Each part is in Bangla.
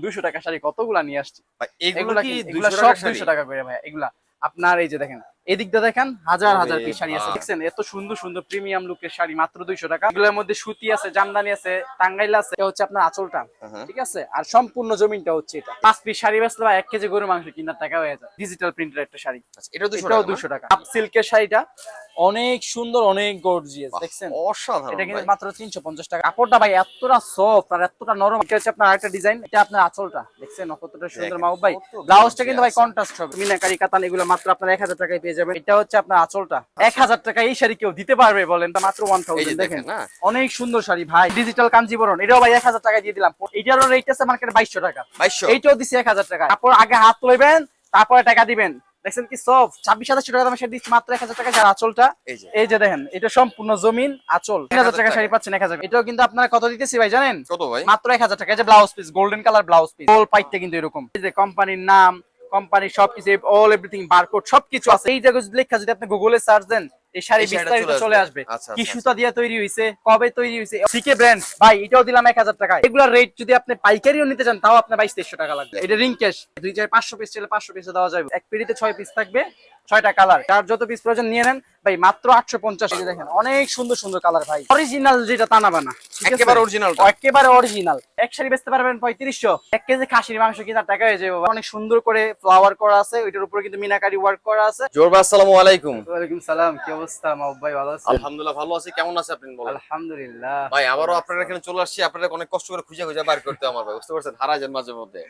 দুইশো টাকা শাড়ি কতগুলা নিয়ে আসছি? ভাই, এগুলো কি কি- 200 সব দুইশো টাকা করে ভাই এগুলা। আপনার এই যে দেখেন এদিক দিয়ে দেখেন হাজার হাজার পিস শাড়ি আছে। দেখছেন এত সুন্দর সুন্দর প্রিমিয়াম লুকের শাড়ি মাত্র দুইশো টাকা। এগুলোর মধ্যে সুতি আছে জামদানি আছে টাঙ্গাইল আছে এটা হচ্ছে আপনার আঁচলটা। হ্যাঁ। ঠিক আছে? আর সম্পূর্ণ জমিনটা হচ্ছে এটা। পাঁচ পিস শাড়ি বেচলে বা এক কেজি মাংস কিনার টাকা হয়ে যায়। ডিজিটাল প্রিন্টের একটা শাড়ি। আচ্ছা, এটা 200 এটাও দুশো টাকা। সিল্কের শাড়িটা অনেক সুন্দর অনেক গর্জিয়াস দেখছেন? অসাধারণ এটা কিন্তু মাত্র তিনশো পঞ্চাশ টাকা। কাপড়টা ভাই এতটা সফট আর এতটা নরম। এটা হচ্ছে আপনার আরেকটা ডিজাইন এটা আপনার আঁচলটা। দেখছেন কতটা সুন্দর মাহবুব ভাই। ব্লাউজটা কিন্তু ভাই gorgeous। কন্ট্রাস্ট হবে। মিনাকারি কাতান এগুলো মাত্র আপনার এক হাজার টাকায় পেয়ে যাবেন। এটা হচ্ছে আপনার আঁচলটা। এক হাজার টাকা এই শাড়ি কেউ দিতে পারবে বলেন তা মাত্র ওয়ান থাউজেন্ড দেখেন। অনেক সুন্দর শাড়ি ভাই। ডিজিটাল কাঞ্জিবরণ এটাও ভাই এক হাজার টাকা দিয়ে দিলাম। এটারও রেট আছে মার্কেটে বাইশশো টাকা। 2200 এইটাও দিচ্ছি এক হাজার টাকা তারপর আগে হাত তুলবেন তারপরে টাকা দিবেন। দেখছেন কি সব ছাব্বিশ সাতাশশো টাকা দামে শাড়ি দিচ্ছি মাত্র এক হাজার টাকা যার আঁচলটা এই যে। দেখেন এটা সম্পূর্ণ জমিন আচল। এক হাজার টাকা শাড়ি পাচ্ছেন এক হাজার এটাও কিন্তু আপনারা কত দিতেছি ভাই জানেন? কত ভাই? মাত্র এক হাজার টাকা। এই যে blouse piece golden colour blouse piece গোল পাইতে কিন্তু এরকম। এই যে কোম্পানির নাম কোম্পানির সবকিছু অল এভরিথিং বারকোড সবকিছু আছে। এই জায়গায় যদি লেখা যদি আপনি গুগলে সার্চ দেন এই শাড়ি বিস্তারিত চলে চলে আসবে। আসবে। কি সুতা দিয়ে তৈরি হয়েছে কবে তৈরি হয়েছে সিকে ব্র্যান্ড ভাই এটাও দিলাম এক হাজার এগুলোর রেট যদি আপনি পাইকারিও নিতে চান তাও আপনার বাইশ তেইশশো টাকা লাগবে। এটা রিং ক্যাশ দুই চার পাঁচশো পিস চাইলে পাঁচশো পিসে দেওয়া যাবে। এক পেটিতে ছয় পিস থাকবে ছয়টা কালার তার যত পিস প্রয়োজন নিয়ে নেন ভাই মাত্র আটশো পঞ্চাশ। দেখেন অনেক সুন্দর সুন্দর কালার ভাই। অরিজিনাল যেটা বানা একেবারে অরিজিনাল এক শাড়ি বেচতে পারবেন পঁয়ত্রিশশো। এক কেজি খাসির মাংস কিনার টাকা হয়ে যাবে? অনেক সুন্দর করে ফ্লাওয়ার করা আছে ওইটার উপরে কিন্তু মিনাকারি ওয়ার্ক করা আছে। জোরবা আসসালামু আলাইকুম। ওয়ালাইকুম সালাম কি অবস্থা মাহবুব ভাই ভালো আছেন? আলহামদুলিল্লাহ ভালো আছি। কেমন আছে আপনি বলেন? আলহামদুলিল্লাহ। ভাই আবারও আপনারা এখানে চলে আসছি আপনারা অনেক কষ্ট করে খুঁজে খুঁজে বার করতে আমার ভাই বুঝতে পারছেন? হারা যান মাঝে মধ্যে।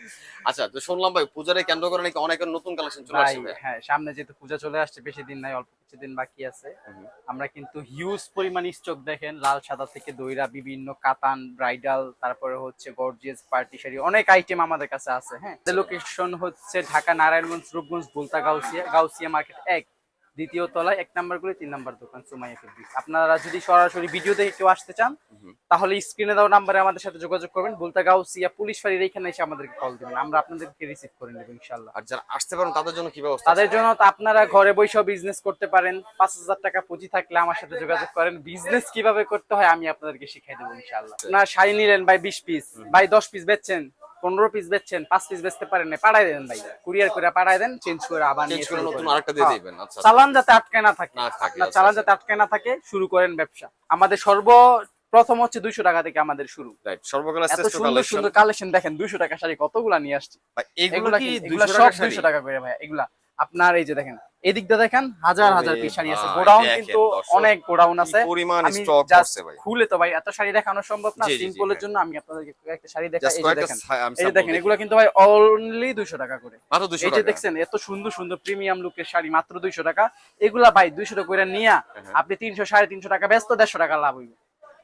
আচ্ছা তো শুনলাম ভাই পূজারে কেন্দ্র করে নাকি অনেক নতুন কালেকশন চলে আসছে হ্যাঁ সামনে যেহেতু পূজা চলে আসছে বেশি দিন নাই অল্প কিছুদিন বাকি আছে। আমরা কিন্তু হিউজ পরিমাণ স্টক দেখেন লাল সাদা থেকে দইরা বিভিন্ন কাতান ব্রাইডাল তারপরে হচ্ছে গর্জিয়াস পার্টি শাড়ি অনেক আইটেম আমাদের কাছে আছে হ্যাঁ। লোকেশন হচ্ছে ঢাকা নারায়ণগঞ্জ রূপগঞ্জ বুলতা গাউসিয়া গাউসিয়া মার্কেট এক। দ্বিতীয় তলায় এক নাম্বার গুলি তিন নাম্বার দোকান সুমাইয়া ফেব্রিক্স আপনারা যদি সরাসরি ভিডিও দেখে কেউ আসতে চান তাহলে স্ক্রিনে দেওয়া নাম্বারে আমাদের সাথে যোগাযোগ করবেন। বুলতা গাউসিয়া পুলিশ ফাঁড়ির এখানে এসে আমাদেরকে কল দিবেন। আমরা আপনাদেরকে রিসিভ করে নেব ইনশাল্লাহ আর যারা আসতে পারেন তাদের জন্য কি ব্যবস্থা তাদের জন্য তো আপনারা ঘরে বসেও বিজনেস করতে পারেন। পাঁচ হাজার টাকা পুঁজি থাকলে আমার সাথে যোগাযোগ করেন। বিজনেস কীভাবে করতে হয় আমি আপনাদেরকে শিখাই দেবো ইনশাল্লাহ আপনার শাড়ি নিলেন ভাই বিশ পিস ভাই দশ পিস বেচছেন। পনেরো পিস বেচছেন পাঁচ পিস বেচতে পারেন না পাঠাই দেন ভাই। কুরিয়ার করে পাঠাই দেন চেঞ্জ করে আবার চেঞ্জ করে নতুন করেন। আরেকটা দিয়ে হ্যাঁ। দিবেন আচ্ছা চালান যাতে আটকায় না থাকে। না আচ্ছা, চালান আচ্ছা। যাতে আটকায় না থাকে শুরু করেন ব্যবসা। আমাদের সর্ব প্রথম হচ্ছে দুইশো টাকা থেকে আমাদের শুরু। সুন্দর কালেকশন সুন্দর কালেকশন দেখেন দুইশো টাকা শাড়ি কতগুলা নিয়ে আসছে। ভাই এগুলো কি কি- এগুলা 200 সব দুইশো টাকা করে ভাই এগুলা। আপনার এই যে দেখেন এদিক দিয়ে দেখেন হাজার হাজার পিস শাড়ি আছে। গোডাউন কিন্তু অনেক গোডাউন আছে। পরিমাণ স্টক করছে ভাই। খুলে তো ভাই এত শাড়ি দেখানো সম্ভব না। সিম্পলের জন্য আমি আপনাদেরকে একটা শাড়ি দেখাই। এই দেখেন এই দেখেন দেখি। এগুলো কিন্তু ভাই অনলি দুইশো টাকা করে। মাত্র 200 টাকা এই যে দেখছেন এত সুন্দর সুন্দর প্রিমিয়াম লুকের শাড়ি মাত্র দুইশো টাকা। এগুলা ভাই দুইশো টাকা করে নিয়া হ্যাঁ। আপনি তিনশো সাড়ে তিনশো টাকা ব্যস্ত দেড়শো টাকা লাভ হইবে।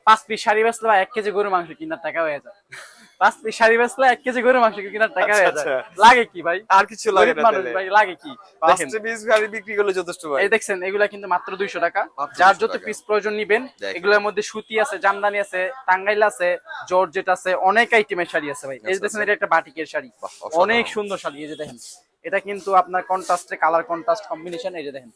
পাঁচ পিস শাড়ি বেচলে এক কেজি গরু মাংস কিনার টাকা হয়ে যায়। পাঁচ পিস শাড়ি বেচলে এক কেজি গরু মাংস কিনার টাকা হয়ে আচ্ছা, যায়। লাগে কি ভাই? আর কিছু লাগে না মানুষ ভাই লাগে কি? পাঁচটা পিস গাড়ি বিক্রি করলে যথেষ্ট ভাই। এই দেখছেন এগুলা কিন্তু মাত্র দুইশো টাকা। যার যত পিস প্রয়োজন নিবেন। এগুলোর মধ্যে সুতি আছে জামদানি আছে টাঙ্গাইল আছে জর্জেট আছে অনেক আইটেমের শাড়ি আছে ভাই। এই আচ্ছা, দেখছেন আচ্ছা। এটা একটা বাটিকের শাড়ি। অনেক সুন্দর শাড়ি এই যে দেখেন। এটা কিন্তু আপনার কন্ট্রাস্টে কালার কন্ট্রাস্ট কম্বিনেশন এই যে দেখেন।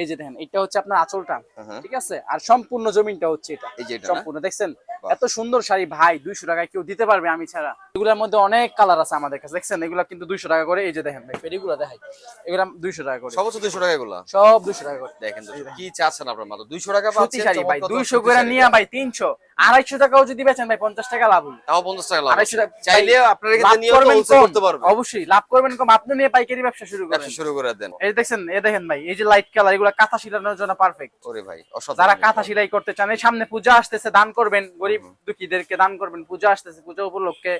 এই যে দেখেন এটা হচ্ছে আপনার আঁচলটা টান ঠিক আছে? আর সম্পূর্ণ জমিনটা হচ্ছে এটা। এই যে এটা সম্পূর্ণ দেখছেন? এত সুন্দর শাড়ি ভাই দুইশো টাকায় কেউ দিতে পারবে আমি ছাড়া। এগুলোর মধ্যে অনেক কালার আছে আমাদের কাছে দেখছেন? এগুলো কিন্তু দুইশো টাকা করে এই যে দেখেন ভাই পেডিগুলো দেখাই। এগুলো দুইশো টাকা করে। সবচেয়ে দুইশো টাকা এগুলো? সব দুইশো টাকা করে। দেখেন কি চাচ্ছেন আপনার মাত্র 200 টাকা শাড়ি ভাই দুইশো করে নিয়ে ভাই তিনশো। আড়াইশো টাকাও যদি বেচেন ভাই পঞ্চাশ টাকা লাভ। তাও 50 টাকা লাভ আড়াইশো টাকা চাইলে আপনারা লাভ নিয়ে হোলসেল করতে পারবেন। অবশ্যই লাভ করবেন কম। আপনি নিয়ে পাইকারি ব্যবসা শুরু করেন। ব্যবসা শুরু করে দেন। এই দেখছেন এই দেখেন ভাই এই যে লাইট কালার এগুলো কাঁথা সিলানোর জন্য পারফেক্ট ওরে ভাই অসাধারণ। যারা কাঁথা সিলাই করতে চান এই সামনে পূজা আসতেছে দান করবেন। গরিব দুঃখীদেরকে দান করবেন। পূজা আসতেছে পূজা উপলক্ষে।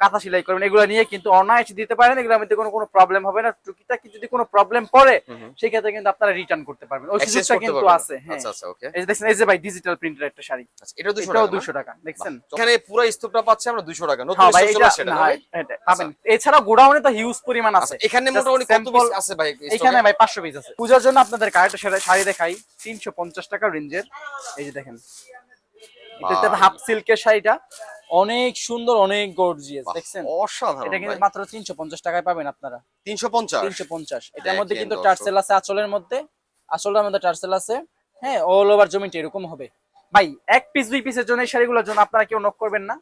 কাঁথা সেলাই করবেন এগুলো নিয়ে কিন্তু অনায়াসে দিতে পারেন এগুলোর মধ্যে কোনো কোনো প্রবলেম হবে না। টুকিটাকি যদি কোনো প্রবলেম পড়ে। সেই ক্ষেত্রে কিন্তু আপনারা রিটার্ন করতে পারবেন। ওই সুযোগটা কিন্তু আছে হ্যাঁ। আচ্ছা আচ্ছা ওকে এই যে দেখছেন এই যে ভাই ডিজিটাল প্রিন্টের একটা শাড়ি। আচ্ছা এটা 200 এটাও টাকা দুশো টাকা দেখছেন? এখানে পুরো স্তূপটা পাচ্ছি আমরা 200 টাকা নতুন হ্যাঁ ভাই এটা চলে ভাই? পাবেন। এছাড়া গোডাউনে তো হিউজ পরিমাণ আছে। আচ্ছা এখানে মোটামুটি কত পিস আছে ভাই এখানে ভাই পাঁচশো পিস আছে। পূজার জন্য আপনাদের কারেক্ট শাড়ি দেখাই তিনশো পঞ্চাশ টাকা রেঞ্জের এই যে দেখেন। এটা হাফ সিল্কের শাড়িটা। অনেক সুন্দর অনেক গর্জিয়াস দেখছেন? অসাধারণ এটা কিন্তু মাত্র তিনশো পঞ্চাশ টাকায় পাবেন আপনারা। 350 তিনশো পঞ্চাশ। এটার মধ্যে কিন্তু টারসেল টার্সেল আছে আঁচলের মধ্যে। আঁচলের মধ্যে টার্সেল আছে। হ্যাঁ অল ওভার জমিটা এরকম হবে। ভাই এক পিস দুই পিসের জন্য এই শাড়িগুলোর জন্য আপনারা কেউ নক করবেন না।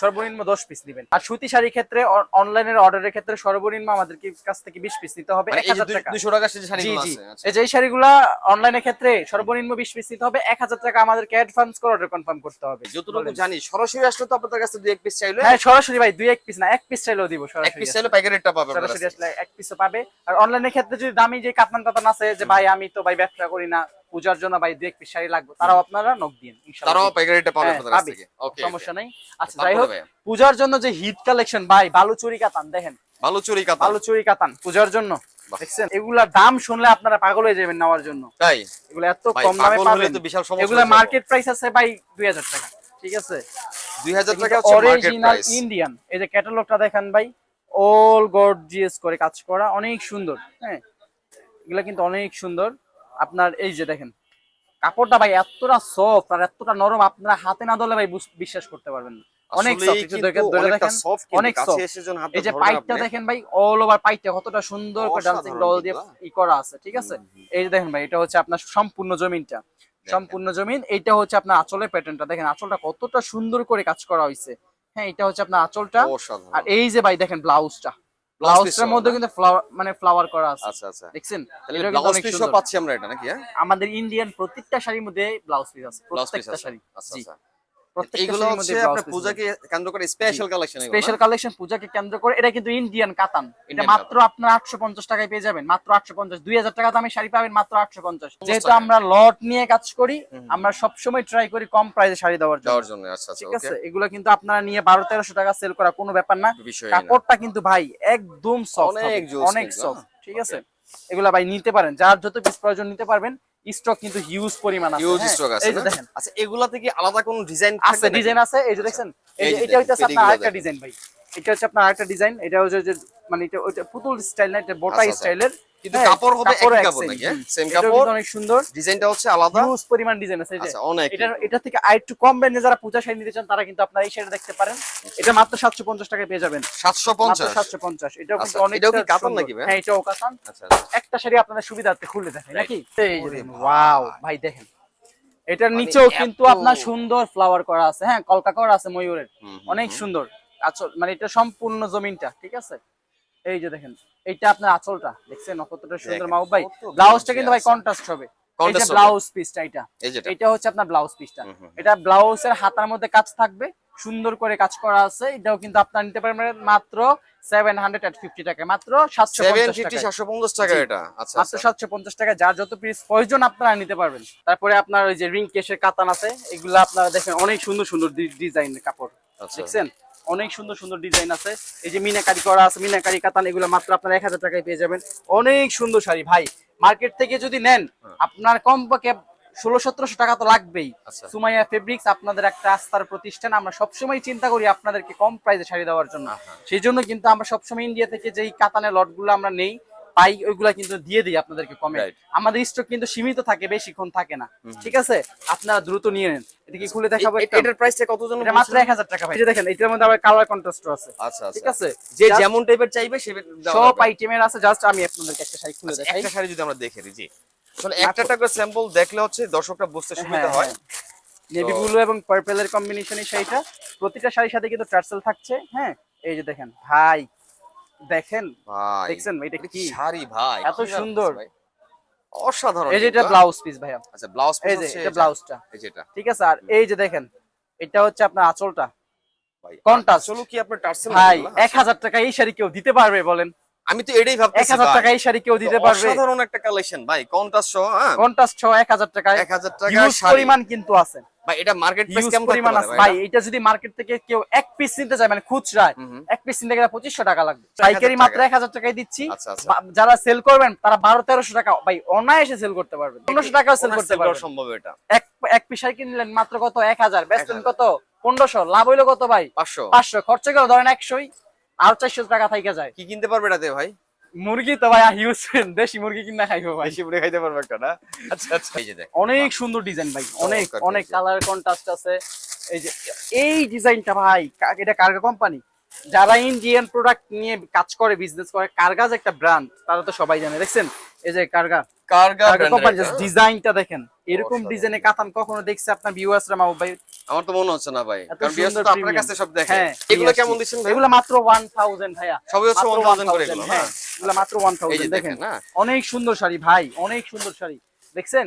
সর্বনিম্ন দশ পিস দিবেন আর সুতি শাড়ির ক্ষেত্রে অনলাইনের অর্ডারের ক্ষেত্রে সর্বনিম্ন আমাদেরকে কাছ থেকে বিশ পিস নিতে হবে মানে এক যে হাজার টাকা। দুইশো টাকা জি জি। আচ্ছা। এই যে শাড়িগুলা অনলাইনের ক্ষেত্রে সর্বনিম্ন বিশ পিস নিতে হবে এক হাজার টাকা আমাদেরকে অ্যাডভান্স করে অর্ডার কনফার্ম করতে হবে। যতটুকু জানি সরাসরি আসলে তো আপনাদের কাছে দুই এক পিস চাইলে হ্যাঁ সরাসরি ভাই দুই এক পিস না এক পিস চাইলেও দিব এক পিস চাইলে পাইকারি রেটটা পাবে সরাসরি আসলে এক পিসও পাবে। আর অনলাইনের ক্ষেত্রে যদি দামি যে কাতান টাতান আছে যে ভাই আমি তো ভাই ব্যবসা করি না পূজার জন্য ভাই দুই এক পিস শাড়ি লাগবে তারাও আপনারা নক দিন তারাও পাইকারি রেটটা পাবে হ্যাঁ, আপনাদের কাছ থেকে। ওকে সমস্যা নাই। আচ্ছা যাই হোক পূজার জন্য যে হিট কালেকশন ভাই বালুচুরি কাতান দেখেন। ভালো চুরি কাতা বালুচুরি কাতান পূজার জন্য। দেখছেন? এগুলার দাম শুনলে আপনারা পাগল হয়ে যাবেন নেওয়ার জন্য। তাই? এগুলো এত কম দামে পাবেন। তো বিশাল সমস্যা এগুলা মার্কেট প্রাইস আছে ভাই দুই হাজার টাকা ঠিক আছে? 2000 টাকা হচ্ছে মার্কেট প্রাইস ইন্ডিয়ান এই যে ক্যাটালগটা দেখেন ভাই অল গর্জিয়াস করে কাজ করা অনেক সুন্দর হ্যাঁ? এগুলা কিন্তু অনেক সুন্দর। আপনার এই যে দেখেন কাপড়টা ভাই এতটা সফট আর এতটা নরম আপনারা হাতে না ধরলে ভাই বিশ্বাস করতে পারবেন না। অনেক অনেক এই যে পাইপটা দেখেন ভাই অল ওভার পাইপটা কতটা সুন্দর করে ডান্সিং ডল দিয়ে ই করা আছে ঠিক আছে? এই যে দেখেন ভাই এটা হচ্ছে আপনার সম্পূর্ণ জমিনটা। সম্পূর্ণ জমিন এইটা হচ্ছে আপনার আঁচলের প্যাটার্নটা দেখেন আঁচলটা কতটা সুন্দর করে কাজ করা হয়েছে হ্যাঁ এটা হচ্ছে আপনার আঁচলটা। আর এই যে ভাই দেখেন ব্লাউজটা ব্লাউজটার মধ্যে কিন্তু ফ্লাওয়ার মানে ফ্লাওয়ার করা আছে। আচ্ছা আচ্ছা। দেখছেন? তাহলে ব্লাউজ পিসও পাচ্ছি আমরা এটা নাকি হ্যাঁ? আমাদের ইন্ডিয়ান প্রত্যেকটা শাড়ির মধ্যে ব্লাউজ পিস আছে প্রত্যেকটা শাড়ি। আচ্ছা আচ্ছা। প্রত্যেকটা হচ্ছে আপনার পূজাকে কেন্দ্র করে স্পেশাল কালেকশন স্পেশাল কালেকশন পূজাকে কেন্দ্র করে এটা কিন্তু ইন্ডিয়ান কাতান। এটা মাত্র আপনার আটশো পঞ্চাশ টাকায় পেয়ে যাবেন মাত্র আটশো পঞ্চাশ। দুই হাজার টাকা দামে শাড়ি পাবেন মাত্র আটশো পঞ্চাশ। যেহেতু আমরা লট নিয়ে কাজ করি। আমরা সবসময় ট্রাই করি কম প্রাইসে শাড়ি দেওয়ার জন্য। দেওয়ার জন্য আচ্ছা আচ্ছা ঠিক আছে? এগুলো কিন্তু আপনারা নিয়ে বারো তেরোশো টাকা সেল করা কোনো ব্যাপার না। কাপড়টা কিন্তু ভাই একদম সফট অনেক অনেক সফট হ্যাঁ? ঠিক আছে? এগুলা ভাই নিতে পারেন যার যত পিস প্রয়োজন নিতে পারবেন। স্টক কিন্তু হিউজ পরিমাণ আছে ইউজ হ্যাঁ? স্টক আছে এই যে দেখেন আচ্ছা এগুলা থেকে আলাদা কোন ডিজাইন আছে ডিজাইন আছে এই যে যে এটা হইতাছে আপনার আরেকটা ডিজাইন ভাই। এটা হচ্ছে আপনার আরেকটা ডিজাইন এটা হচ্ছে যে মানে এটা ওইটা পুতুল স্টাইল না এটা বোটা আচ্ছা, আচ্ছা। স্টাইলের কিন্তু কাপড় হবে একই কাপড় নাকি সেম কাপড়। অনেক সুন্দর। ডিজাইনটা হচ্ছে আলাদা। হিউজ পরিমাণ ডিজাইন আছে আচ্ছা অনেক। এটা এটা থেকে আরেকটু কম রেঞ্জে যারা পূজা শাড়ি নিতে চান তারা কিন্তু আপনারা এই শাড়ি দেখতে পারেন। এটা মাত্র সাতশো পঞ্চাশ টাকায় পেয়ে যাবেন। মাত্র 750 সাতশো পঞ্চাশ। এটাও আচ্ছা, কিন্তু অনেক এটাও কি কাতান নাকি ভাই? হ্যাঁ এটাও কাতান। আচ্ছা একটা শাড়ি আপনাদের সুবিধার্থে খুলে দেখেন Right. নাকি? এই ওয়াও ভাই দেখেন। এটার মানে নিচেও কিন্তু আপনার সুন্দর ফ্লাওয়ার করা আছে। হ্যাঁ কলকা করা আছে ময়ূরের। অনেক সুন্দর। আচল মানে এটা সম্পূর্ণ জমিনটা ঠিক আছে? এই যে দেখেন এইটা আপনার আচলটা দেখছেন কতটা সুন্দর মাহবুব ভাই ব্লাউজটা কিন্তু ভাই। কন্ট্রাস্ট হবে। যে ব্লাউজ পিসটা এটা। এটা হচ্ছে আপনার ব্লাউজ পিসটা। এটা ব্লাউজের হাতার মধ্যে কাজ থাকবে সুন্দর করে কাজ করা আছে। এটাও কিন্তু আপনার নিতে পারবেন মাত্র সেভেন হান্ড্রেড অ্যান্ড ফিফটি টাকা মাত্র সাতশো সেভেন পঞ্চাশ ফিফটি টাকা। এটা। আচ্ছা মাত্র আচ্ছা। সাতশো পঞ্চাশ টাকা যার যত পিস প্রয়োজন আপনারা নিতে পারবেন। তারপরে আপনার ওই যে রিং কেসের কাতান আছে এগুলো আপনারা দেখেন অনেক সুন্দর সুন্দর ডিজাইনের কাপড়। আচ্ছা। দেখছেন? অনেক সুন্দর সুন্দর ডিজাইন আছে। এই যে মিনাকারি করা আছে মিনাকারি কাতান এগুলো মাত্র আপনার এক হাজার টাকায় পেয়ে যাবেন। অনেক সুন্দর শাড়ি। ভাই মার্কেট থেকে যদি নেন আপনার কমপক্ষে ষোলো সতেরোশো টাকা তো লাগবেই। আচ্ছা। সুমাইয়া ফেব্রিক্স আপনাদের একটা আস্থার প্রতিষ্ঠান। আমরা সবসময় চিন্তা করি আপনাদেরকে কম প্রাইসে শাড়ি দেওয়ার জন্য। সেই জন্য কিন্তু আমরা সবসময় ইন্ডিয়া থেকে যেই কাতানের লটগুলো আমরা নেই পাই ওইগুলা কিন্তু দিয়ে দিই আপনাদেরকে কমে আমাদের স্টক কিন্তু সীমিত থাকে বেশিক্ষণ থাকে না। ঠিক আছে? আপনারা দ্রুত নিয়ে নেন। এটা কি খুলে দেখাবো এটার প্রাইসটা কত জন এটা মাত্র এক হাজার টাকা ভাই। যে দেখেন এটার মধ্যে আবার কালার কন্ট্রাস্ট আছে। আচ্ছা ঠিক আচ্ছা আছে? যে যেমন টাইপের চাইবে সে সব আইটেমের আছে জাস্ট আমি আপনাদেরকে একটা শাড়ি খুলে আচ্ছা, দেখাই। একটা শাড়ি যদি আমরা দেখে দিই জি। তাহলে একটা টাকা স্যাম্পল দেখলে হচ্ছে দর্শকরা বুঝতে সুবিধা হ্যাঁ, হয়। নেভি ব্লু এবং পার্পেলের কম্বিনেশনের শাড়িটা। প্রতিটা শাড়ির সাথে কিন্তু টার্সেল থাকছে হ্যাঁ? এই যে দেখেন ভাই দেখেন ভাই দেখছেন এটা কি? শাড়ি ভাই এত সুন্দর। ভাই? অসাধারণ এই যে এটা ব্লাউজ পিস ভাইয়া। আচ্ছা ব্লাউজ এই যে এটা ব্লাউজটা এই যে এটা। ঠিক আছে আর এই যে দেখেন এটা হচ্ছে আপনার আঁচলটা। ভাই কোনটা চলো কি আপনার টার্সেল ভাই এক হাজার টাকা এই শাড়ি কেউ দিতে পারবে বলেন। আমি তো এটাই ভাবতেছি এক হাজার ভাই। টাকা এই শাড়ি কেউ দিতে পারবে। অসাধারণ একটা কালেকশন ভাই। কন্ট্রাস্ট সহ হ্যাঁ? ছ এক হাজার টাকায় 1000 টাকা পরিমাণ কিন্তু আছে। ভাই এটা মার্কেট প্রাইস কেমন পরিমাণ আছে। ভাই এটা? যদি মার্কেট থেকে কেউ এক পিস নিতে চায় মানে হুম। এক পিস নিতে গেলে পঁচিশশো টাকা লাগবে। পাইকারি মাত্র এক হাজার টাকায় দিচ্ছি। আচ্ছা আচ্ছা। যারা সেল করবেন তারা বারো তেরোশো টাকা ভাই অনায়াসে সেল করতে পারবেন। পনেরোশো টাকাও সেল করতে করা পারবেন। সম্ভব এটা। এক এক পিসাই কিনলেন মাত্র কত? এক হাজার। বেচলেন কত? পনেরোশো। লাভ হইল কত ভাই? 500 পাঁচশো। খরচ গেল ধরেন একশোই। আর চারশো টাকা থাইকা যায়। কি কিনতে পারবে এটাতে ভাই? মুরগি তো ভাই হিউজ দেশি মুরগি কিনা খাইবো ভাই। দেশি মুরগি খাইতে পারব একটা না? আচ্ছা আচ্ছা। এই যে দেখ অনেক সুন্দর ডিজাইন ভাই অনেক অনেক। কালার কন্ট্রাস্ট আছে। এই যে এই ডিজাইনটা ভাই এটা কার কোম্পানি যারা ইন্ডিয়ান প্রোডাক্ট নিয়ে কাজ করে বিজনেস করে কারগাজ একটা ব্র্যান্ড তারা তো সবাই জানে দেখছেন? এই যে কারগা কোম্পানি ডিজাইনটা দেখেন। এরকম ডিজাইনে কাতান কখনো দেখছে আপনার ভিউয়ার্সরা মাহবুব ভাই? আমার তো মনে হচ্ছে না ভাই কারণ বিয়াস তো আপনার কাছে সব দেখে। হ্যাঁ এগুলো নিয়ে কেমন আসছি। দিচ্ছেন ভাই? এগুলো মাত্র 1000 ভাইয়া। সবই হচ্ছে 1000 করে এগুলো হ্যাঁ এগুলো মাত্র এই যে 1000 দেখেন দেখেন। অনেক সুন্দর শাড়ি ভাই অনেক সুন্দর শাড়ি দেখছেন?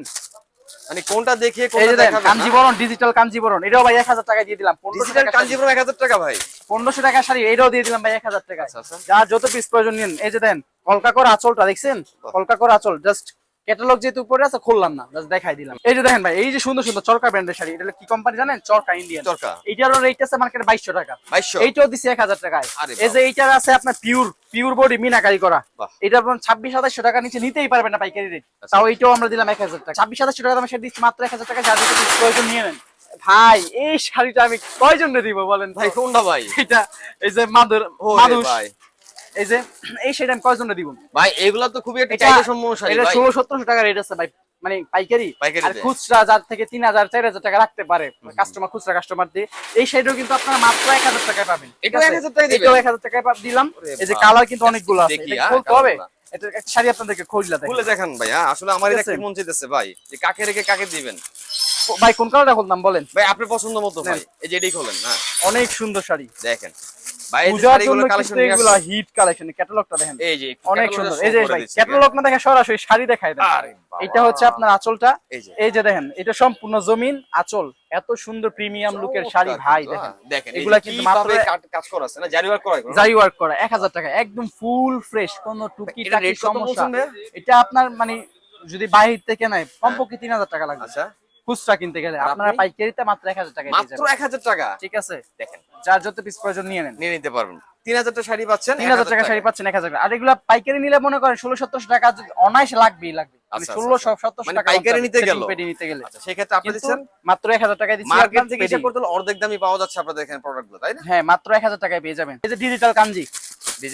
মানে কোনটা দেখিয়ে এই কোনটা দেখাবেন কাঞ্জিবরণ ডিজিটাল কাঞ্জিবরণ এটাও ভাই 1000 টাকা দিয়ে দিলাম 1500 ডিজিটাল টাকা কাঞ্জিপুরম 1000 টাকা ভাই। 1500 টাকা শাড়ি এটাও দিয়ে দিলাম ভাই 1000 টাকা আচ্ছা আচ্ছা। যত পিস প্রয়োজন নিন এই যে দেন কলকা করে আঁচলটা দেখছেন? কলকা করে আঁচল জাস্ট ক্যাটালগ যেহেতু উপরে আছে খুললাম না জাস্ট দেখাই দিলাম। এই যে দেখেন ভাই এই যে সুন্দর সুন্দর চরকা ব্র্যান্ডের শাড়ি এটা কি কোম্পানি জানেন? চরকা ইন্ডিয়ান চরকা। এইটারও রেট আছে মার্কেটে বাইশশো টাকা। 2200 এইটাও দিছি এক হাজার টাকায়। আরে এই যে এইটার আছে আপনার পিওর পিওর বডি মিনাকারি করা। এটা আপনার ছাব্বিশ সাতাশশো টাকা নিচে নিতেই পারবেন না পাইকারি রেট আচ্ছা। তাও এইটাও আমরা দিলাম এক হাজার টাকা। ছাব্বিশ সাতাশশো টাকা দামে সেটা দিচ্ছি মাত্র এক হাজার টাকা। যার যেটা প্রয়োজন নিয়ে নেন। ভাই এই শাড়িটা আমি কয়জন দিব বলেন ভাই কোনটা ভাই? এটা এই যে মাদুর মাদুস ভাই। এই যে এই শাড়িটা আমি কয়জন দিব? ভাই এগুলা তো খুবই একটা এটা- চাহিদা সম্পন্ন শাড়ি ভাই। ষোলো সতেরোশো টাকা রেট আছে ভাই। মানে পাইকারি। আর খুচরা যার থেকে তিন হাজার চার হাজার টাকা রাখতে পারে কাস্টমার খুচরা কাস্টমার দিয়ে। এই শাড়িটাও কিন্তু আপনারা মাত্র এক হাজার টাকায় পাবেন এটাও 1000 টাকায় দিবেন? এটাও এক হাজার টাকায় দিলাম। এই যে কালার কিন্তু অনেকগুলো আছে। এটা খুলতে হবে। এটা শাড়ি আপনাদেরকে খুললা খুলে দেখেন ভাই আসলে আমার এটা কি মন চাইতেছে ভাই? যে কাকে রেখে কাকে দিবেন? ভাই কোন কালারটা খুলতাম বলেন। ভাই আপনার পছন্দ মতো ভাই। এই যে এটাই খোলেন হ্যাঁ অনেক সুন্দর শাড়ি। দেখেন। ভাই এই শাড়িগুলো কালেকশন এগুলো হিট কালেকশন ক্যাটালগটা দেখেন। এই যে অনেক সুন্দর। এই যে ভাই ক্যাটালগ না দেখে সরাসরি শাড়ি দেখায় দেন। আরে এটা হচ্ছে আপনার আঁচলটা। এই যে। দেখেন এটা সম্পূর্ণ জমিন আঁচল। এত সুন্দর প্রিমিয়াম লুকের শাড়ি ভাই দেখেন। হ্যাঁ, দেখেন এগুলা কিন্তু মাত্র- কাজ করা আছে না? জারি ওয়ার্ক করা জারি ওয়ার্ক করা এক হাজার টাকা একদম ফুল ফ্রেশ কোন টুকি টাকি সমস্যা। এটা আপনার মানে যদি বাইরে থেকে নেয় কমপক্ষে তিন হাজার টাকা লাগবে। আচ্ছা। খুচরা কিনতে গেলে আপনারা পাইকারিতে মাত্র এক হাজার টাকা মাত্র এক হাজার টাকা? ঠিক আছে? দেখেন। যার যত পিস প্রয়োজন নিয়ে নেন। নিয়ে নিতে পারবেন। তিন হাজার টাকা শাড়ি পাচ্ছেন তিন হাজার টাকা শাড়ি পাচ্ছেন এক হাজার টাকা। আর এগুলা পাইকারি নিলে মনে করেন ষোলো সতেরোশো টাকা যদি অনায়াসে লাগবেই লাগবে। আচ্ছা, ষোলো আচ্ছা। সতেরোশো মানে টাকা পাইকারি নিতে গেল? পেটি নিতে গেলে। আচ্ছা সেক্ষেত্রে আপনি দিচ্ছেন? মাত্র এক হাজার দিচ্ছি মার্কেট থেকে হিসাব পেটি। করতে অর্ধেক দামই পাওয়া যাচ্ছে আপনাদের এখানে প্রোডাক্টগুলো তাই না? হ্যাঁ মাত্র এক হাজার টাকায় পেয়ে যাবেন। এই যে ডিজিটাল কাঞ্জি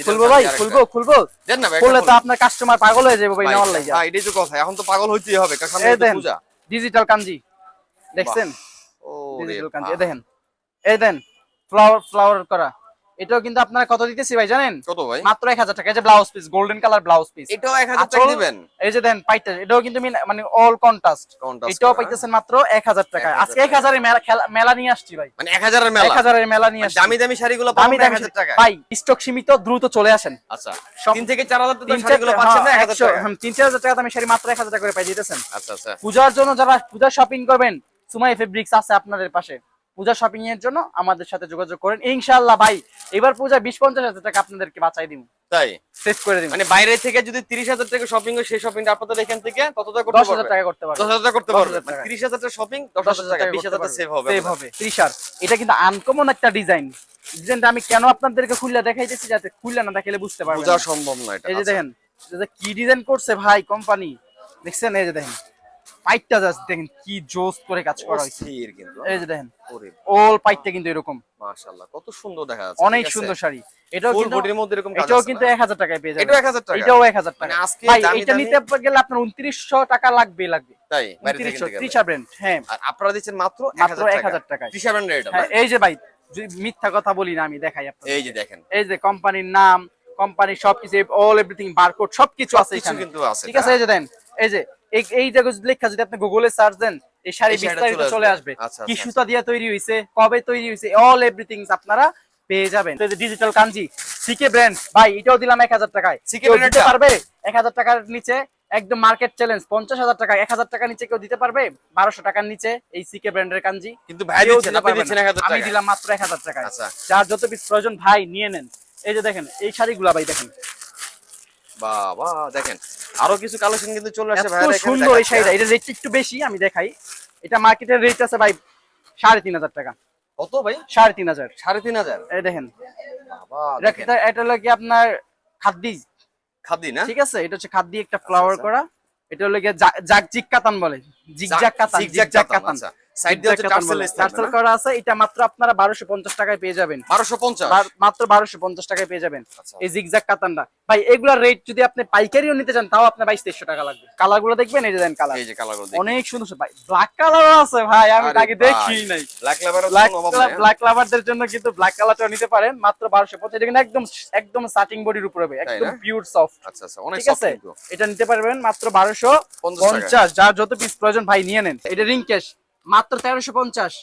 খুলবো ভাই খুলবো খুলবো। দেন না ভাই খুললে তো আপনার কাস্টমার পাগল হয়ে যাবে ভাই এটাই তো কথা এখন তো পাগল হইতেই হবে কারণ। পূজা। ডিজিটাল কাঞ্জি দেখছেন? ও ডিজিটাল কাঞ্জি দেখেন। এই দেন ফ্লাওয়ার ফ্লাওয়ার করা। এটাও কিন্তু আপনারা কত দিতেছি ভাই জানেন? কত ভাই? মাত্র এক হাজার টাকা। এই যে blouse piece golden colour blouse piece এটাও এক হাজার টাকা দিবেন? এই যে দেন পাইতে এটাও কিন্তু মিন- অল কন্ট্রাস্ট এটাও পাইতেছেন মাত্র এক হাজার টাকায় 1000 আজকে এক হাজারের মেলা মেলা নিয়ে আসছি ভাই। মানে এক হাজারের এক মেলা হাজারের মেলা নিয়ে মানে আসছি। দামি দামি শাড়িগুলো পাবেন এক দামি হাজার টাকা ভাই স্টক সীমিত দ্রুত চলে আসেন। আচ্ছা। সব- তিন থেকে চার হাজার টাকা তিন শাড়িগুলো চার- পাচ্ছেন না হ্যাঁ, এক হাজার একশো- টাকা হুম, তিন চার হাজার টাকা দামে শাড়ি মাত্র এক হাজার টাকা করে পাই দিতেছেন। আচ্ছা আচ্ছা। পূজার জন্য যারা পূজা শপিং করবেন সুমাই ফেব্রিক্স আছে আপনাদের পাশে। পূজা শপিং এর জন্য আমাদের সাথে যোগাযোগ করেন। ইনশাআল্লাহ ভাই এবার পূজা বিশ পঞ্চাশ হাজার টাকা আপনাদেরকে বাঁচাই দিব তাই? সেভ করে দিন মানে বাইরে থেকে যদি তিরিশ হাজার টাকা শপিং হয় সেই শপিংটা আপনাদের এখান থেকে করতে হাজার টাকা করতে পারব। দশ হাজার টাকা করতে 10,000 পারবেন টাকা। তিরিশ হাজার টাকা শপিং দশ দশ হাজার টাকা। বিশ হাজার টাকা সেভ হবে সেভ হবে। এটা কিন্তু আনকমন একটা ডিজাইন ডিজাইনটা আমি কেন আপনাদেরকে খুললে দেখাইতেছি যাতে খুললে না দেখাইলে বুঝতে পারবেন বোঝা সম্ভব নয় এটা এই যে আচ্ছা। দেখেন কি ডিজাইন করছে ভাই কোম্পানি দেখছেন? এই যে দেখেন। পাইটটা জাস্ট দেখেন কি জোস করে কাজ করা হয়েছে। কিন্তু। এই যে দেখেন অল পাইটটা কিন্তু এরকম। মাশাআল্লাহ কত সুন্দর দেখা যাচ্ছে অনেক সুন্দর শাড়ি। এটাও কিন্তু বডির মধ্যে এরকম কাজ এটাও কিন্তু না? এক হাজার টাকায় পেয়ে যাবেন। এটাও 1000 টাকা? এটাও এক হাজার টাকা মানে আজকে এটা নিতে গেলে আপনার উনত্রিশশো টাকা লাগবে লাগবে। তাই। ত্রিশা ব্র্যান্ড হ্যাঁ। আর আপনারা দিচ্ছেন মাত্র মাত্র 1000 এক হাজার টাকা। টাকায়। ত্রিশা ব্র্যান্ডের এটা হ্যাঁ এই যে ভাই যদি মিথ্যা কথা বলি না আমি দেখাই আপনাদের। এই যে দেখেন। এই যে কোম্পানির নাম কোম্পানির সবকিছু অল এভরিথিং বারকোড সবকিছু আছে এখানে। কিন্তু আছে ঠিক আছে এই যে দেন এই যে এই জায়গায় যদি লেখা যদি আপনি গুগলে সার্চ দেন এই শাড়ি বিস্তারিত চলে আসবে। আসবে। আচ্ছা, কি আচ্ছা, সুতা দিয়ে তৈরি হয়েছে কবে তৈরি হয়েছে অল এভরিথিং আপনারা পেয়ে যাবেন। তো এই যে ডিজিটাল কাঞ্জি সিকে ব্র্যান্ড ভাই এটাও দিলাম এক হাজার টাকায়। দিতে এটা? পারবে? এক হাজার টাকার নিচে একদম মার্কেট চ্যালেঞ্জ পঞ্চাশ হাজার টাকা এক হাজার টাকার নিচে কেউ দিতে পারবে? বারোশো টাকার নিচে এই সিকে ব্র্যান্ডের কাঞ্জি কিন্তু ভাই দিচ্ছেন দিতে আপনি পারবে দিচ্ছেন 1000 টাকা আমি দিলাম মাত্র এক হাজার টাকায়। আচ্ছা। যার যত পিস প্রয়োজন ভাই নিয়ে নেন। এই যে দেখেন এই শাড়িগুলা ভাই দেখেন। বাবা দেখেন। আরও কিছু কালেকশন কিন্তু চলে আসছে ভাই সুন্দর এই শাড়িটা। এটা রেট একটু বেশি আমি দেখাই। এটা মার্কেটের রেট আছে ভাই সাড়ে তিন হাজার টাকা। কত ভাই? সাড়ে তিন হাজার। সাড়ে তিন হাজার? এই দেখেন। এটা লাগে আপনার খাদ্দি। খাদি না? ঠিক আছে এটা হচ্ছে খাদ্দি একটা ফ্লাওয়ার আচ্ছা। করা। এটা হলো জাক জিক কাতান বলে। জিগজাক কাতান জিগজাগ জাক কাতান কাতান। আচ্ছা। সাইড দিয়ে হচ্ছে টার্সেল টার্সেল করা আছে এটা মাত্র আপনারা বারোশো পঞ্চাশ টাকায় পেয়ে যাবেন। 1250 মাত্র বারোশো পঞ্চাশ টাকায় পেয়ে যাবেন। আচ্ছা। এই জিগজাক কাতানটা। ভাই এগুলার রেট যদি আপনি পাইকারিও নিতে চান তাও আপনার বাইশ তেইশশো টাকা লাগবে। কালার দেখবেন এই যে দেন কালার এই যে কালার অনেক সুন্দর সুন্দর। ভাই ব্ল্যাক কালার আছে ভাই আমি আরে দেখি নাই। ব্ল্যাক লেভার ব্ল্যাক লাভারদের জন্য কিন্তু ব্ল্যাক কালারটা নিতে পারেন মাত্র বারোশো পঞ্চাশ। এটা কিন্তু একদম একদম সাটিং বডির উপরে হবে একদম পিওর সফট আচ্ছা আচ্ছা অনেক সফট এটা নিতে পারবেন মাত্র বারোশো পঞ্চাশ যার যত পিস প্রয়োজন ভাই নিয়ে নেন। এটা রিং ক্যাশ মাত্র তেরোশো পঞ্চাশ।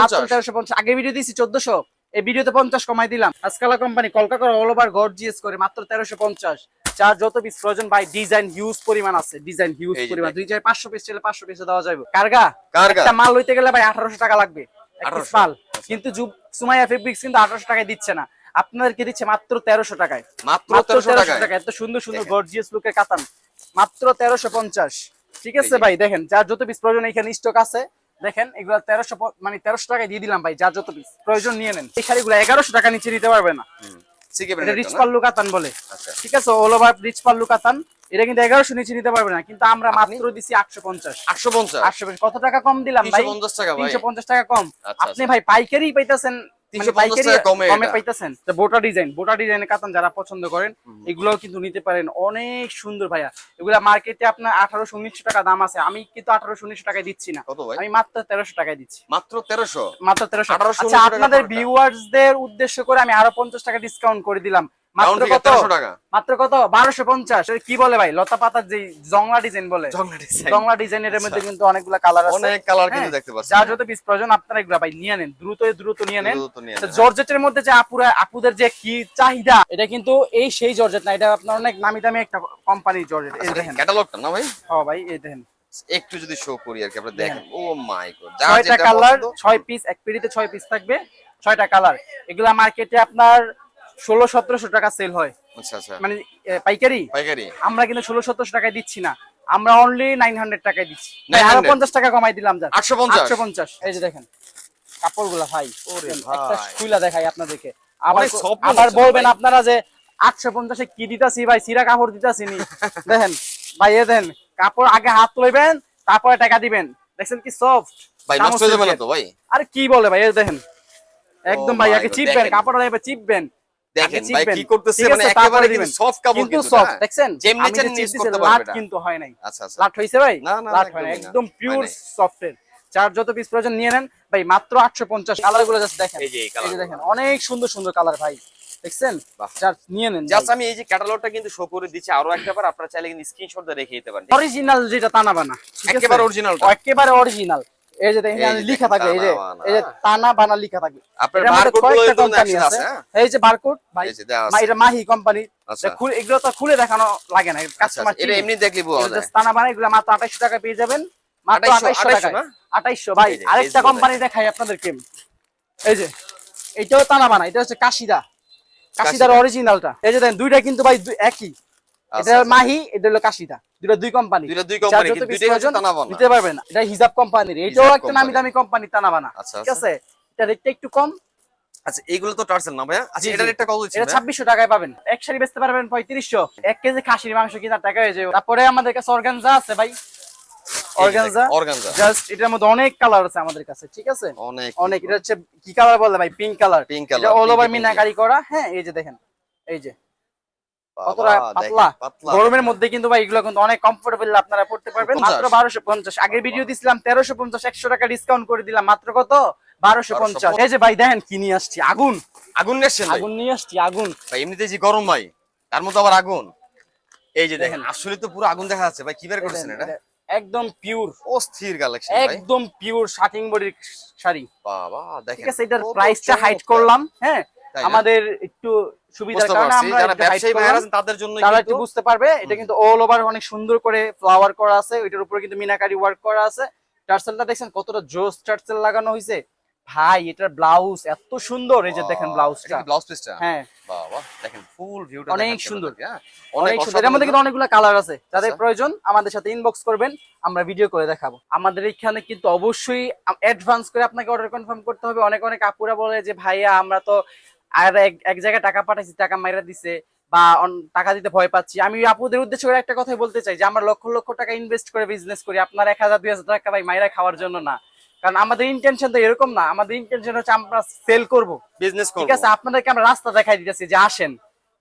মাত্র 1350 তেরোশো পঞ্চাশ। আগে ভিডিও দিয়েছি চোদ্দশো। এই ভিডিওতে পঞ্চাশ কমাই দিলাম। আজকালা company Kolkata all over gorgeous করে মাত্র তেরোশো পঞ্চাশ। যার যত পিস প্রয়োজন ভাই ডিজাইন হিউজ পরিমাণ আছে। ডিজাইন হিউজ পরিমাণ। দুই চার পাঁচশো পিস চলে পাঁচশো পিসে দেওয়া যাবে কারগা? কারগা? মাল লইতে গেলে ভাই আঠারোশো টাকা লাগবে। এক piece 1800 মাল কিন্তু সুমাইয়া ফেব্রিক্স কিন্তু আঠারোশো টাকায় দিচ্ছে না। আপনাদেরকে দিচ্ছে মাত্র তেরোশো টাকায়। মাত্র মাত্র 1300 তেরোশো টাকা এত সুন্দর সুন্দর। গর্জিয়াস লুকের কাতান। মাত্র তেরোশো পঞ্চাশ। ঠিক আছে ভাই দেখেন। যার যত পিস প্রয়োজন এখানে স্টক আছে দেখেন এগুলো তেরোশো মানে তেরোশো টাকায় দিয়ে দিলাম ভাই যার যত পিস। প্রয়োজন নিয়ে নেন। এই শাড়িগুলো এগারোশো টাকা নিচে নিতে পারবে না। রিচ পাল্লু কাতান বলে। আচ্ছা। ঠিক আছে অল ওভার রিচ পাল্লু কাতান এটা কিন্তু এগারোশো নিচে নিতে পারবে না কিন্তু আমরা মাত্র দিচ্ছি আটশো পঞ্চাশ। 850 আটশো কত টাকা কম দিলাম ভাই? 350 টাকা তিনশো পঞ্চাশ টাকা কম। আচ্ছা, আপনি ভাই পাইকারি পাইতেছেন মানে 350 পাইকারি টাকা কমে কমে এটা। পাইতেছেন। তো বোটা ডিজাইন বোটা ডিজাইনের কাতান যারা পছন্দ করেন এগুলোও কিন্তু নিতে পারেন। অনেক সুন্দর ভাইয়া। এগুলা মার্কেটে আপনার আঠারোশো উনিশশো টাকা দাম আছে। আমি কিন্তু আঠারোশো উনিশশো টাকায় দিচ্ছি না। কত আমি মাত্র তেরোশো টাকায় দিচ্ছি। মাত্র তেরোশো? মাত্র তেরোশো। আচ্ছা আপনাদের পড়ে। ভিউয়ার্স দের উদ্দেশ্য করে আমি আরও পঞ্চাশ টাকা ডিসকাউন্ট করে দিলাম। মাত্র কত? টাকা। মাত্র কত? বারোশো পঞ্চাশ। কি বলে ভাই? লতা পাতার যে জংলা ডিজাইন বলে। জংলা ডিজাইন ডিজাইনের মধ্যে কিন্তু অনেকগুলা কালার আছে। অনেক কালার কিন্তু হ্যাঁ, দেখতে পাচ্ছেন যার যত পিস প্রয়োজন আপনারা এগুলা ভাই নিয়ে নেন। দ্রুত দ্রুত নিয়ে নেন। জর্জেটের মধ্যে যে আপুরা আপুদের যে কি চাহিদা এটা কিন্তু এই সেই জর্জেট না। এটা আপনার অনেক নামি দামি একটা কোম্পানির জর্জেট। এই দেখেন। ক্যাটালগটা না ভাই? ও ভাই এই দেখেন। একটু যদি শো করি আর কি আপনারা দেখেন। ও মাই গড ছয়টা যেটা কালার পছন্দ। ছয় পিস এক পিড়িতে ছয় পিস থাকবে। ছয়টা কালার এগুলা মার্কেটে আপনার ষোলো সতেরোশো টাকা সেল হয়। আচ্ছা আচ্ছা। মানে পাইকারি? পাইকারি। আমরা কিন্তু ষোলো সতেরোশো টাকায় দিচ্ছি না। আমরা অনলি নাইন হান্ড্রেড টাকায় দিচ্ছি। পঞ্চাশ টাকা কমাই দিলাম যা। 850 আটশো পঞ্চাশ। এই যে দেখেন কাপড়গুলা ভাই একটা ভাই। খুইলা দেখাই আপনাদেরকে। আবার মনে আবার বলবেন আপনারা যে আটশো পঞ্চাশে কি দিতাছি ভাই? সিরা কাপড় দিতাছি নি। দেখেন ভাই এ দেন কাপড় আগে হাত লইবেন তারপরে টাকা দিবেন। দেখছেন কি সফট ভাই নষ্ট হয়ে যাবে না তো ভাই? আরে কি বলে ভাই এই দেখেন। একদম ভাই আগে চিপবেন কাপড় চিপবেন। দেখেন ভাই কি করতেছে? মানে একেবারে কিন্তু সফট কাপড় কিন্তু কিন্তু সফট দেখছেন? যেমনি আমি যে চান use চিপতেছি, করতে পারবে না। কিন্তু হয় নাই। আচ্ছা আচ্ছা। লাট হয়েছে ভাই? না, না, লাট হয় না। একদমই না। একদম পিওর সফটের যার যত পিস প্রয়োজন নিয়ে নেন ভাই মাত্র আটশো পঞ্চাশ। কালারগুলো জাস্ট দেখেন। এই যে এই দেখেন অনেক সুন্দর সুন্দর কালার ভাই। দেখছেন। নিয়ে নেন জাস্ট আমি এই যে ক্যাটালগটা কিন্তু শো করে দিচ্ছি আরও একটা বার আপনারা চাইলে কিন্তু স্ক্রিনশট দিয়ে রেখে দিতে পারেন। অরিজিনাল যেটা বানা একেবারে অরিজিনালটা একেবারে অরিজিনাল এই যে লিখা থাকবে এই যে এই যে তানা বানা লিখা থাকবে আপনার কিন্তু কোম্পানি আছে? এই যে বারকোড ভাই। এটা মাহি কোম্পানি আচ্ছা। এগুলো তো খুলে দেখানো লাগে না আচ্ছা, কাস্টমার এটা এমনি দেখলে বোঝা যায়। তানা বানা এগুলো মাত্র 2800 টাকা পেয়ে যাবেন। মাত্র 2800 2800 টাকা না? 2800 ভাই আরেকটা কোম্পানি দেখাই আপনাদেরকে। এই যে এইটাও তানা বানা এটা হচ্ছে কাশিদা। কাশিদার অরিজিনালটা এই যে দেখেন দুইটা কিন্তু ভাই একই। এটা আচ্ছা, মাহি এটা হলো কাশিদা। দুইটা দুই কোম্পানি দুইটা দুই কোম্পানি নিতে পারবেন এটা হিজাব কোম্পানির এটাও একটা নামি দামি কোম্পানি তানাবানা আচ্ছা, ঠিক আছে? এটা রেটটা একটু কম। আচ্ছা এগুলো তো টার্সেল না ভাইয়া? আচ্ছা জি, এটার একটা কত দিচ্ছেন এটা ভাইয়া? ছাব্বিশশো টাকায় পাবেন। এক শাড়ি বেচতে পারবেন পঁয়ত্রিশশো। এক কেজি খাসির মাংস কিনা টাকা হয়ে যাবে? তারপরে আমাদের কাছে অর্গানজা আছে ভাই। অর্গানজা অর্গানজা জাস্ট এটার মধ্যে অনেক কালার আছে আমাদের কাছে ঠিক আছে? অনেক। অনেক। এটা হচ্ছে কি কালার বলে ভাই? পিঙ্ক কালার পিঙ্ক এটা কালার অল ওভার মিনাকারি করা। হ্যাঁ এই যে দেখেন। এই যে। কতটা পাতলা? গরমের মধ্যে কিন্তু ভাই এগুলো কিন্তু অনেক কমফোর্টেবল আপনারা পড়তে পারবেন। মাত্র বারোশো পঞ্চাশ। আগের ভিডিও দিছিলাম তেরোশো পঞ্চাশ একশো টাকা ডিসকাউন্ট করে দিলাম। মাত্র কত? বারোশো পঞ্চাশ। এই যে ভাই দেখেন কি নিয়ে আসছি। আগুন। আগুন ভাই? আগুন নিয়ে আসছি আগুন। ভাই এমনিতে যে গরম ভাই তার মধ্যে আবার আগুন। এই যে দেখেন। আসলে তো পুরো আগুন দেখা যাচ্ছে। ভাই কি বের করেছেন এটা? একদম পিওর অস্থির কালেকশন একদম পিওর শার্টিং বডির শাড়ি। বাবা দেখেন ঠিক আছে এটার প্রাইসটা হাইট করলাম হ্যাঁ? আমাদের একটু সুবিধার কারণে আমরা যারা ব্যবসায়ী। ভাইরা আছেন তাদের জন্য তারা একটু বুঝতে পারবে। এটা কিন্তু অল ওভার অনেক সুন্দর করে ফ্লাওয়ার করা আছে ওইটার উপরে কিন্তু মিনাকারি ওয়ার্ক করা আছে। টার্সেলটা দেখছেন কতটা জোস টার্সেল লাগানো হয়েছে ভাই এটার ব্লাউজ এত সুন্দর এই যে দেখেন ব্লাউজটা ব্লাউজ পিসটা হ্যাঁ। বাবা দেখেন ফুল ভিউটা অনেক সুন্দর। হ্যাঁ? অনেক সুন্দর। এটার মধ্যে কিন্তু অনেকগুলো কালার আছে। যাদের আচ্ছা। প্রয়োজন আমাদের সাথে ইনবক্স করবেন আমরা ভিডিও করে দেখাবো। আমাদের এখানে কিন্তু অবশ্যই অ্যাডভান্স করে আপনাকে অর্ডার কনফার্ম করতে হবে। অনেক অনেক আপুরা বলে যে ভাইয়া আমরা তো আর এক এক জায়গায় টাকা পাঠাইছি টাকা মাইরা দিছে বা টাকা দিতে ভয় পাচ্ছি। আমি আপুদের উদ্দেশ্য করে একটা কথাই বলতে চাই যে আমরা লক্ষ লক্ষ টাকা ইনভেস্ট করে বিজনেস করি আপনার এক হাজার দুই হাজার টাকা ভাই মাইরা খাওয়ার জন্য না। কারণ আমাদের ইন্টেনশন তো এরকম না আমাদের ইন্টেনশন হচ্ছে আমরা সেল করব। বিজনেস ঠিক আছে আপনাদেরকে আমরা রাস্তা দেখাই দিতেছি যে আসেন।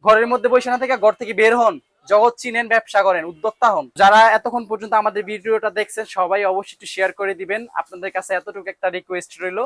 ঘরের মধ্যে বসে না থেকে ঘর থেকে বের হন জগৎ চিনেন ব্যবসা করেন উদ্যোক্তা হন। যারা এতক্ষণ পর্যন্ত আমাদের ভিডিওটা দেখছেন সবাই অবশ্যই একটু শেয়ার করে দিবেন। আপনাদের কাছে এতটুকু একটা রিকোয়েস্ট রইল।